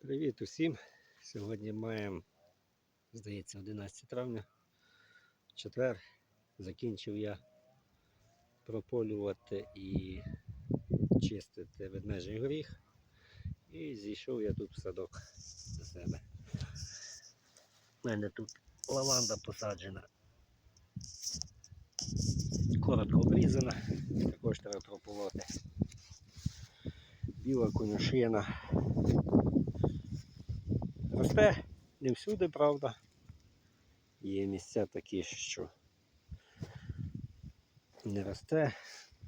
Привіт усім! Сьогодні маємо, здається, 11 травня, четвер. Закінчив я прополювати і чистити ведмежий горіх. І зійшов я тут в садок до себе. У мене тут лаванда посаджена. Коротко обрізана, також треба прополоти. Біла конюшина. Росте не всюди, правда. Є місця такі, що не росте,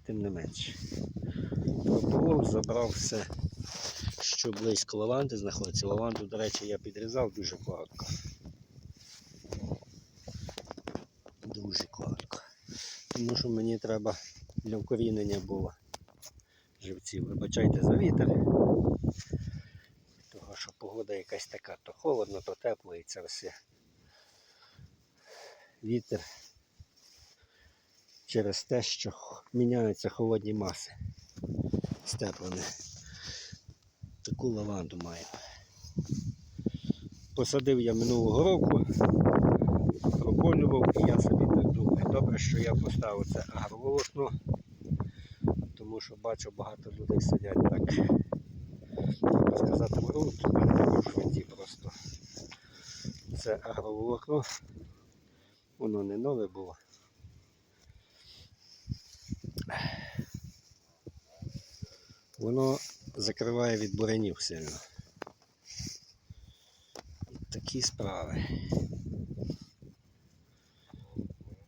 тим не менше. Прополов, забрав все, що близько лаванди знаходиться. Лаванду, до речі, я підрізав дуже коротко. Дуже коротко. Тому що мені треба для вкорінення було живців. Вибачайте за вітер. Погода якась така, то холодно, то тепло і це все. Вітер через те, що міняються холодні маси з теплими. Таку лаванду маю. Посадив я минулого року, прополював, і я собі так думаю. Добре, що я поставив це агроволокно, тому що бачу багато людей сидять так треба сказати, ґрунт, у мене в житті просто. Це агроволокно. Воно не нове було. Воно закриває від бурянів сильно. Такі справи.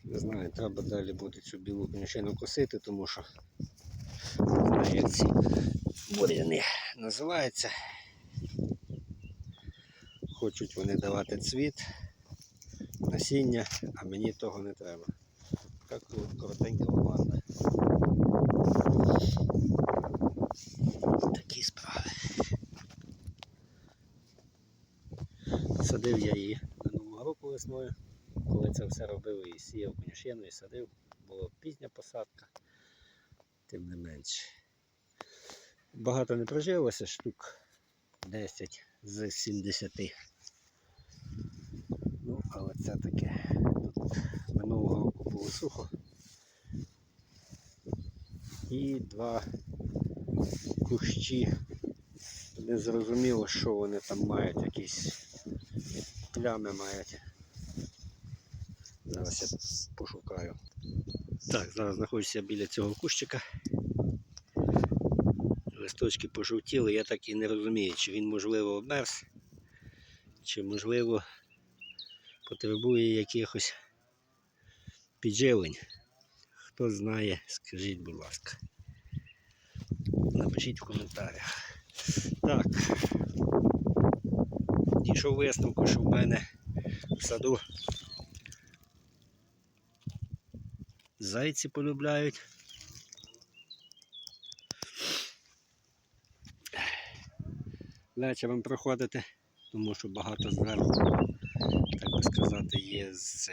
Не знаю, треба далі буде цю білу конюшину косити, тому що не ці буряни називаються. Хочуть вони давати цвіт, насіння, а мені того не треба. Така кор- коротенька лаванда. Такі справи. Садив я її минулого року весною, коли це все робив і сіяв конюшину і садив. Була пізня посадка, тим не менше. Багато не прожилося, штук 10 з 70. Ну, але це таке. Тут минулого року було сухо. І два кущі. Не зрозуміло, що вони там мають, якісь плями мають. Зараз я пошукаю. Так, зараз знаходжуся біля цього кущика. Листочки пожовтіли, я так і не розумію, чи він можливо обмерз, чи можливо потребує якихось підживлень. Хто знає, скажіть, будь ласка. Напишіть в коментарях. Так. Дійшов висновку, що в мене в саду зайці полюбляють. Вечором проходити, тому що багато зверху, так би сказати, є з,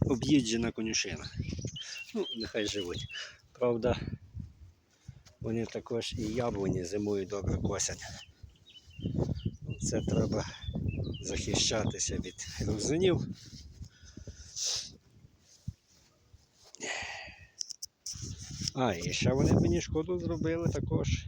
об'їджена конюшина. Ну, нехай живуть. Правда, вони також і яблуні зимою добре косять. Це треба захищатися від грузунів. А, і ще вони мені шкоду зробили також.